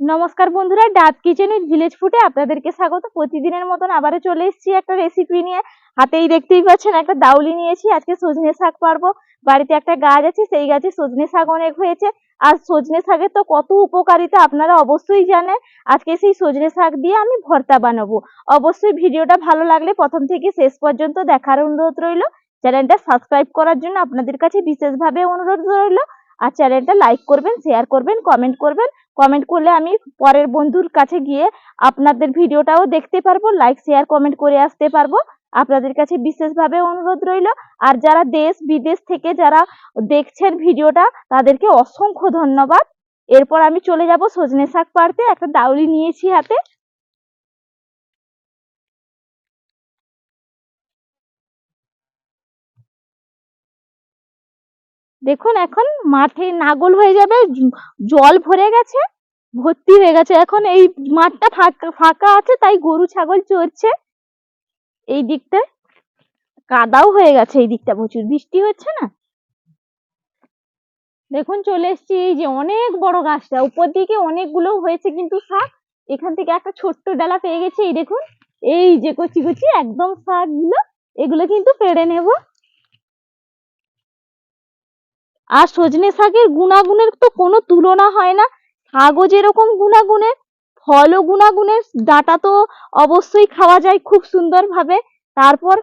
নমস্কার বন্ধুরা, ডাব কিচেন ভিলেজ ফুডে আপনাদেরকে স্বাগত। প্রতিদিনের মতন আবারও চলে এসেছি একটা রেসিপি নিয়ে। হাতেই দেখতেই পাচ্ছেন, একটা দাউলি নিয়েছি। আজকে সজনে শাক পারব। বাড়িতে একটা গাছ আছে, সেই গাছে সজনে শাক অনেক হয়েছে। আর সজনে শাকের তো কত উপকারিতা আপনারা অবশ্যই জানেন। আজকে সেই সজনে শাক দিয়ে আমি ভর্তা বানাবো। অবশ্যই ভিডিওটা ভালো লাগলে প্রথম থেকে শেষ পর্যন্ত দেখার অনুরোধ রইল। চ্যানেলটা সাবস্ক্রাইব করার জন্য আপনাদের কাছে বিশেষভাবে অনুরোধ রইল। আর চ্যানেলটা লাইক করবেন শেয়ার করবেন কমেন্ট করবেন। কমেন্ট করলে আমি পরের বন্ধুর কাছে গিয়ে আপনাদের ভিডিওটাও দেখতে পারব লাইক শেয়ার কমেন্ট করে আসতে পারব। আপনাদের কাছে বিশেষভাবে অনুরোধ রইল। আর যারা দেশ, বিদেশ থেকে যারা দেখছেন ভিডিওটা তাদেরকে অসংখ্য ধন্যবাদ। এরপর আমি চলে যাব সজনে শাক পাড়তে। একটা দাউলি নিয়েছি হাতে। দেখুন এখন মাঠে নাগল হয়ে যাবে জল ভরে গেছে, ভর্তি হয়ে গেছে। এখন এই মাঠটা ফাঁকা ফাঁকা আছে, তাই গরু, ছাগল চড়ছে। এই দিকটায় কাদাও হয়ে গেছে, এই দিকটা প্রচুর। বৃষ্টি হচ্ছে না? দেখুন, চলে এসেছি। এই যে অনেক বড় গাছটা, উপর দিকে অনেকগুলো হয়েছে কিন্তু শাক। এখান থেকে একটা ছোট্ট ডালা পেয়ে গেছে, এই দেখুন। এই যে কচি কচি, একদম শাকগুলো, এগুলো কিন্তু পেড়ে নেব। আর সজনে শাকের গুণাগুণের তো কোনো তুলনা হয় না। শাকও যেরকম গুণাগুণের, ফলও গুণাগুণের, ডাটা তো অবশ্যই খাওয়া যায় খুব সুন্দরভাবে। তারপর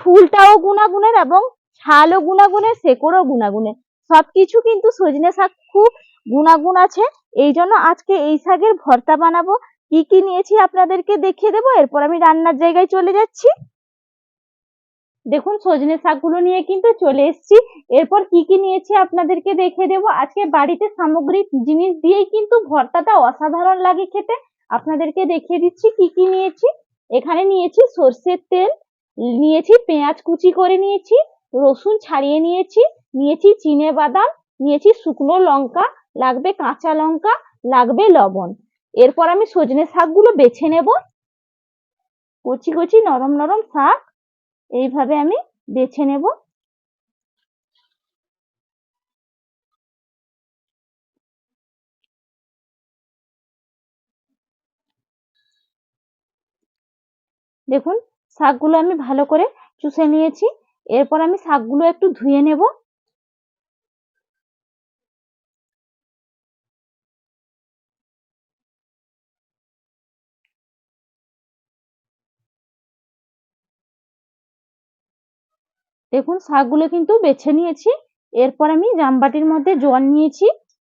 ফুলটাও গুণাগুণের এবং ছালও গুণাগুণের, শেকড়ও গুণাগুণের। সবকিছু কিন্তু সজনে শাক খুব গুণাগুণ আছে। এই জন্য আজকে এই শাকের ভর্তা বানাবো। কি কি নিয়েছি আপনাদেরকে দেখিয়ে দেবো? এরপর আমি রান্নার জায়গায় চলে যাচ্ছি। দেখুন, সজনে শাকগুলো নিয়ে কিন্তু চলে এসেছি। এরপর কি কি নিয়েছি আপনাদেরকে দেখে দেবো। আজকে বাড়িতে সামগ্রিক জিনিস দিয়েই কিন্তু ভর্তাটা অসাধারণ লাগে খেতে। আপনাদেরকে দেখিয়ে দিচ্ছি কি কি নিয়েছি। এখানে নিয়েছি সর্ষের তেল, নিয়েছি পেঁয়াজ কুচি করে নিয়েছি, রসুন ছাড়িয়ে নিয়েছি নিয়েছি চিনে বাদাম, নিয়েছি শুকনো লঙ্কা, লাগবে কাঁচা লঙ্কা, লাগবে লবণ। এরপর আমি সজনে শাকগুলো বেছে নেব। কচি কচি নরম নরম শাক। এইভাবে আমি বেছে নেব। দেখুন, শাকগুলো আমি ভালো করে চুষে নিয়েছি। এরপর আমি শাকগুলো একটু ধুয়ে নেব। দেখুন, শাকগুলো কিন্তু বেছে নিয়েছি। এরপর আমি জামবাটির মধ্যে জল নিয়েছি।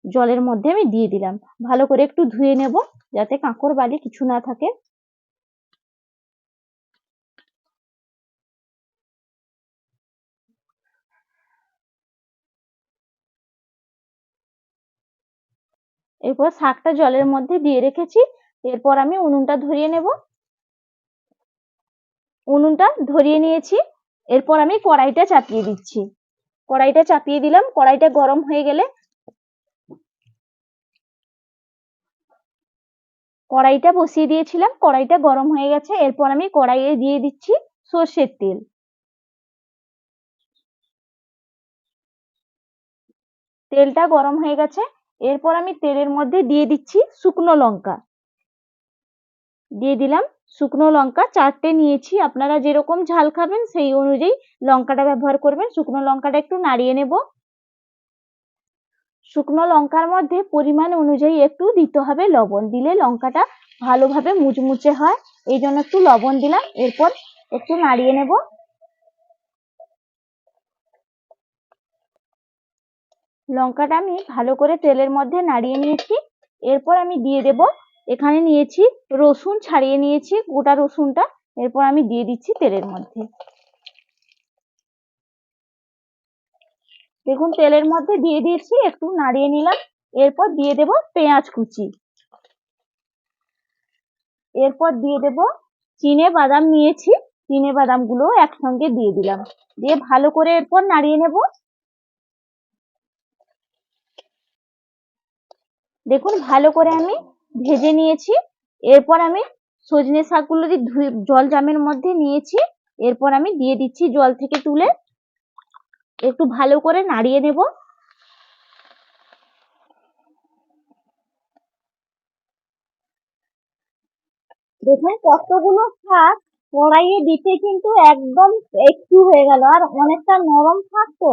জলের মধ্যে আমি দিয়ে দিলাম। ভালো করে একটু ধুয়ে নেব যাতে কাঁকড় বালি কিছু না থাকে। এরপর শাকটা জলের মধ্যে দিয়ে রেখেছি। এরপর আমি উনুনটা ধরিয়ে নেব। উনুনটা ধরিয়ে নিয়েছি। এরপর আমি কড়াইটা চাপিয়ে দিচ্ছি। কড়াইটা চাপিয়ে দিলাম, কড়াইটা গরম হয়ে গেলে কড়াইটা বসিয়ে দিয়েছিলাম, কড়াইটা গরম হয়ে গেছে, এরপর আমি কড়াইয়ে দিয়ে দিচ্ছি সর্ষের তেল। তেলটা গরম হয়ে গেছে, এরপর আমি তেলের মধ্যে দিয়ে দিচ্ছি শুকনো লঙ্কা। দিয়ে দিলাম শুকনো লঙ্কা চারটে নিয়েছি। আপনারা যেরকম ঝাল খাবেন সেই অনুযায়ী লঙ্কাটা ব্যবহার করবেন। শুকনো লঙ্কাটা একটু নাড়িয়ে নেব। শুকনো লঙ্কার মধ্যে পরিমাণ অনুযায়ী একটু দিতে হবে লবণ। দিলে লঙ্কাটা ভালোভাবে মুচমুচে হয়। এই জন্য একটু লবণ দিলাম। এরপর একটু নাড়িয়ে নেব। লঙ্কাটা আমি ভালো করে তেলের মধ্যে নাড়িয়ে নিয়েছি। এরপর আমি দিয়ে দেব এখানে নিয়েছি রসুন, ছাড়িয়ে নিয়েছি গোটা রসুনটা। এরপর আমি দিয়ে দিচ্ছি তেলের মধ্যে। দেখুন, তেলের মধ্যে দিয়ে দিয়েছি, একটু নাড়িয়ে নিলাম। এরপর দিয়ে দেব পেঁয়াজ কুচি। এরপর দিয়ে দেব চিনে বাদাম নিয়েছি। চিনে বাদামগুলো একসঙ্গে দিয়ে দিলাম। দিয়ে ভালো করে এরপর নাড়িয়ে নেব। দেখুন, ভালো করে আমি ভেজে নিয়েছি। এরপর আমি সজনে শাকগুলো ধুয়ে, জল জামের মধ্যে নিয়েছি। এরপর আমি দিয়ে দিচ্ছি জল থেকে তুলে। একটু ভালো করে নাড়িয়ে নেব। দেখুন কতগুলো শাক কড়াইয়ে দিতে কিন্তু একদম একটু হয়ে গেল, আর অনেকটা নরম শাক তো।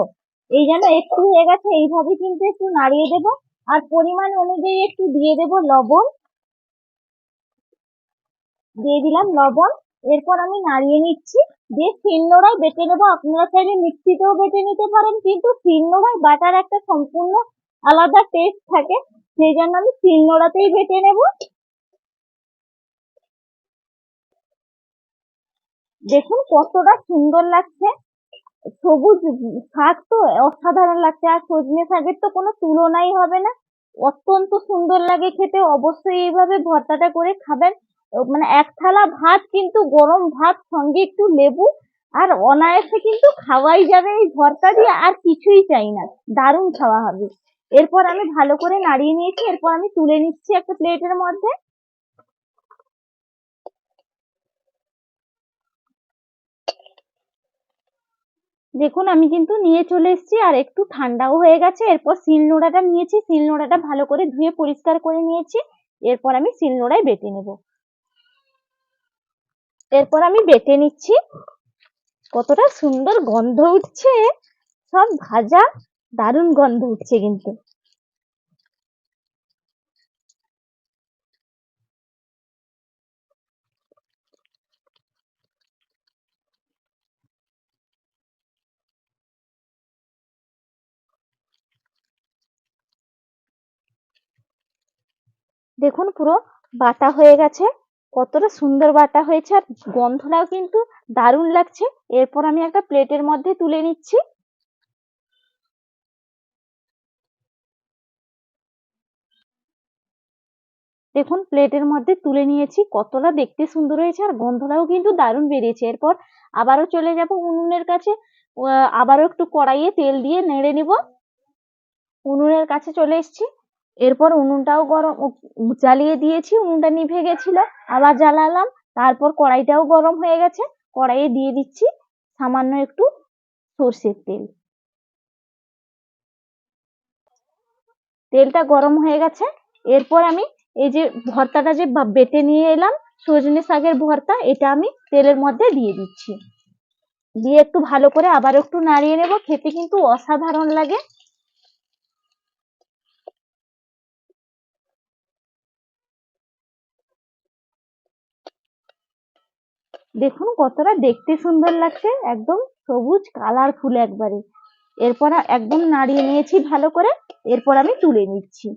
এই জন্য একটু হয়ে গেছে, এইভাবে কিন্তু একটু নাড়িয়ে দেব। আর পরিমাণ অনুযায়ী একটু দিয়ে দেব লবণ। দিয়ে দিলাম লবণ। এরপর আমি নাড়িয়ে নিচ্ছি। দিয়ে শিলনোড়ায় বেটে নেব। আপনারা চাইলে মিক্সিতেও বেটে নিতে পারেন, কিন্তু শিলনোড়ায় বাটার একটা সম্পূর্ণ আলাদা টেস্ট থাকে। সেই জন্য আমি শিলনোড়াতেই বেটে নেব। দেখুন কতটা সুন্দর লাগছে। সবুজ শাক তো অসাধারণ লাগছে, আর সজনে শাকের তো কোনো তুলনাই হবে না। অত্যন্ত সুন্দর লাগে খেতে, অবশ্যই এইভাবে ভর্তাটা করে খাবেন। মানে এক থালা ভাত কিন্তু, গরম ভাত, সঙ্গে একটু লেবু, আর অনায়াসে কিন্তু খাওয়াই যাবে এই ভর্তা দিয়ে, আর কিছুই চাই না। দারুণ খাওয়া হবে। এরপর আমি ভালো করে নাড়িয়ে নিয়েছি, এরপর আমি তুলে নিচ্ছি একটা প্লেটের মধ্যে। দেখুন, আমি কিন্তু নিয়ে চলে এসেছি আর একটু ঠান্ডাও হয়ে গেছে। এরপর শিল নোড়াটা নিয়েছি শিল নোড়াটা ভালো করে ধুয়ে পরিষ্কার করে নিয়েছি। এরপর আমি শিল নোড়ায় বেটে নেব। এরপর আমি বেটে নিচ্ছি। কতটা সুন্দর গন্ধ উঠছে! সব ভাজা, দারুণ গন্ধ উঠছে কিন্তু। দেখুন পুরো বাটা হয়ে গেছে। কতটা সুন্দর বাটা হয়েছে আর গন্ধটাও কিন্তু দারুণ লাগছে। এরপর আমি একটা প্লেটের মধ্যে তুলে নিচ্ছি। দেখুন প্লেটের মধ্যে তুলে নিয়েছি। কতটা দেখতে সুন্দর হয়েছে আর গন্ধটাও কিন্তু দারুণ বেরিয়েছে। এরপর আবারও চলে যাব উনুনের কাছে। আবারও একটু কড়াইয়ে তেল দিয়ে নেড়ে নিব। উনুনের কাছে চলে এসেছি। এরপর উনুনটাও গরম জ্বালিয়ে দিয়েছি, উনুনটা নিভে গেছিল, আবার জ্বালালাম, তারপর কড়াইটাও গরম হয়ে গেছে, কড়াইয়ে দিয়ে দিচ্ছি সামান্য একটু সর্ষের তেল। তেলটা গরম হয়ে গেছে, এরপর আমি এই যে ভর্তাটা যে বেটে নিয়ে এলাম, সজনে শাকের ভর্তা, এটা আমি তেলের মধ্যে দিয়ে দিচ্ছি। দিয়ে একটু ভালো করে আবার একটু নাড়িয়ে নেব, খেতে কিন্তু অসাধারণ লাগে। দেখুন কতটা দেখতে সুন্দর লাগছে। একদম সবুজ কালারফুল একবারে। এরপর একদম নাড়িয়ে নিয়েছি ভালো করে। এরপর আমি তুলে নিচ্ছি।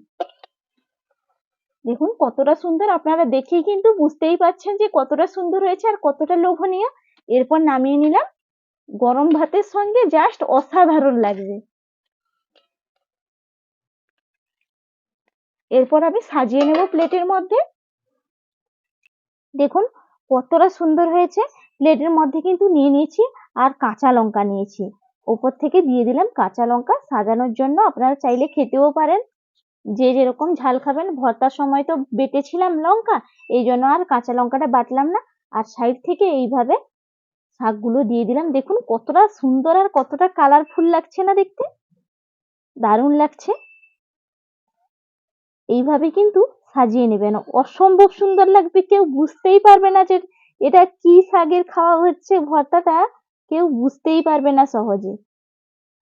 দেখুন কতটা সুন্দর। আপনারা দেখেই কিন্তু বুঝতেই পারছেন যে কতটা সুন্দর হয়েছে আর কতটা লোভনীয়। এরপর নামিয়ে নিলাম। গরম ভাতের সঙ্গে জাস্ট অসাধারণ লাগবে। এরপর আমি সাজিয়ে নেব প্লেটের মধ্যে। দেখুন কতটা সুন্দর হয়েছে প্লেটের মধ্যে কিন্তু নিয়ে নিয়েছি আর কাঁচা লঙ্কা নিয়েছি। ওপর থেকে দিয়ে দিলাম কাঁচা লঙ্কা, সাজানোর জন্য আপনারা চাইলে খেতেও পারেন। যে যেরকম ঝাল খাবেন, ভর্তার সময় তো বেটেছিলাম লঙ্কা, এই জন্য আর কাঁচা লঙ্কাটা বাটলাম না। আর সাইড থেকে এইভাবে শাকগুলো দিয়ে দিলাম। দেখুন কতটা সুন্দর আর কতটা কালারফুল লাগছে না দেখতে। দারুণ লাগছে। এইভাবে কিন্তু সাজিয়ে নেবেন। অসম্ভব সুন্দর লাগবে। কেউ বুঝতেই পারবে না যে এটা কি শাকের খাওয়া হচ্ছে। ভর্তাটা কেউ বুঝতেই পারবে না সহজে।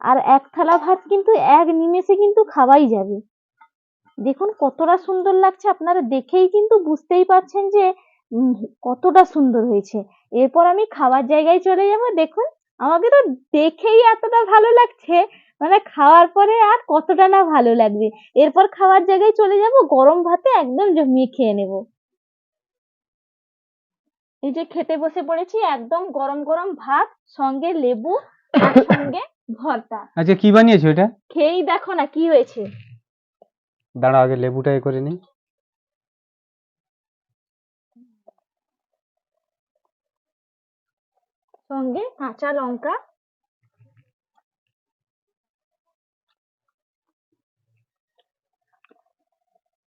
আর এক থালা ভাত কিন্তু এক নিমেষে কিন্তু খাওয়াই যাবে। দেখুন কতটা সুন্দর লাগছে। আপনারা দেখেই কিন্তু বুঝতেই পারছেন যে কতটা সুন্দর হয়েছে। এরপর আমি খাওয়ার জায়গায় চলে যাব। দেখুন, আমাকে তো দেখেই এতটা ভালো লাগছে। মানে খাওয়ার পরে আর কতটা না ভালো লাগবে। এরপর খাওয়ার জায়গায় চলে যাব গরম ভাতে একদম জমিয়ে খেয়ে নেব। এই যে খেতে বসে পড়েছি একদম গরম গরম ভাত সঙ্গে লেবু আর সঙ্গে ভর্তা। আচ্ছা কি বানিয়েছো এটা? খেয়েই দেখো না কি হয়েছে। দাঁড়া আগে লেবুটা এ করে নি সঙ্গে কাঁচা লঙ্কা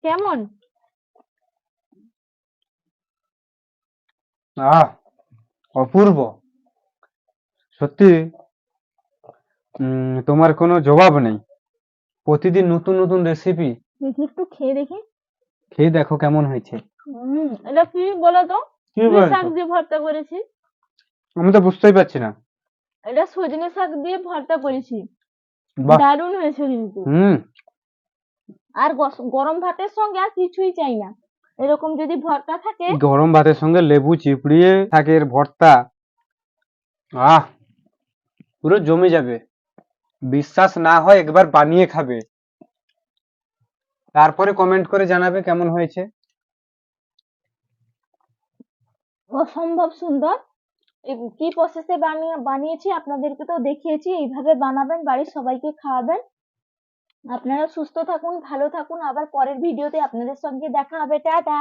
কেমন? আহ অপূর্ব। সত্যি তোমার কোনো জবাব নেই। প্রতিদিন নতুন নতুন রেসিপি দেখি একটু খেয়ে দেখি। খেয়ে দেখো কেমন হয়েছে। হুম এটা কি বলো তো? কি শাক দিয়ে ভর্তা করেছি। আমি তো বুঝতেই পারছি না। এটা সজনে শাক দিয়ে ভর্তা করেছি। বাহ! দারুণ হয়েছে কিন্তু। হুম। আর গরম ভাতের সঙ্গে আর কিছুই চাই না। এরকম যদি ভর্তা থাকে। গরম ভাতের সঙ্গে লেবু চিপড়িয়ে শাকের ভর্তা। আহ পুরো জমে যাবে। বিশ্বাস না হয় একবার বানিয়ে খাবে। তারপরে কমেন্ট করে জানাবে কেমন হয়েছে। অসম্ভব সুন্দর। কি প্রসেসে বানিয়ে বানিয়েছি আপনাদেরকে তো দেখিয়েছি। এইভাবে বানাবেন বাড়ির সবাইকে খাওয়াবেন। আপনারা সুস্থ থাকুন ভালো থাকুন। আবার পরের ভিডিওতে আপনাদের সঙ্গে দেখা হবে। টাটা!